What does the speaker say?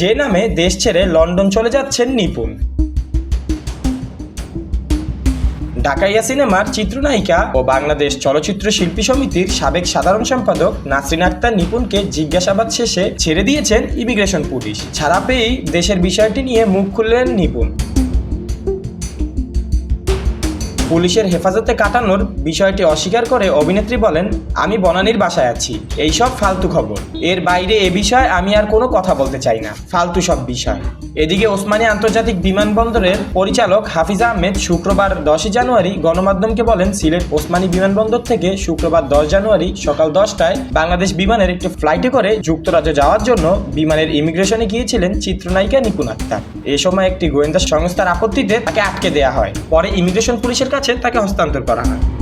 যে নামে দেশ ছেড়ে লন্ডন চলে যাচ্ছেন নিপুণ। ঢাকাইয়া সিনেমার চিত্রনায়িকা ও বাংলাদেশ চলচ্চিত্র শিল্পী সমিতির সাবেক সাধারণ সম্পাদক নাসরিন আক্তার নিপুণকে জিজ্ঞাসাবাদ শেষে ছেড়ে দিয়েছেন ইমিগ্রেশন পুলিশ। ছাড়া পেয়েই দেশের বিষয়টি নিয়ে মুখ খুললেন নিপুণ। পুলিশের হেফাজতে কাটানোর বিষয়টি অস্বীকার করে অভিনেত্রী বলেন, আমি বনানীর বাসায় আছি। এই সব ফালতু খবর। এর বাইরে এ বিষয়ে আমি আর কোনো কথা বলতে চাই না। ফালতু সব বিষয়। এদিকে ওসমানী আন্তর্জাতিক বিমানবন্দরের পরিচালক হাফিজ আহমেদ শুক্রবার দশই জানুয়ারি গণমাধ্যমকে বলেন, সিলেট ওসমানী বিমানবন্দর থেকে শুক্রবার দশ জানুয়ারি সকাল দশটায় বাংলাদেশ বিমানের একটি ফ্লাইটে করে যুক্তরাজ্য যাওয়ার জন্য বিমানের ইমিগ্রেশনে গিয়েছিলেন চিত্রনায়িকা নিপুণ আক্তার। এ সময় একটি গোয়েন্দা সংস্থার আপত্তিতে তাকে আটকে দেওয়া হয়। পরে ইমিগ্রেশন পুলিশের কাছে তাকে হস্তান্তর করা হয়।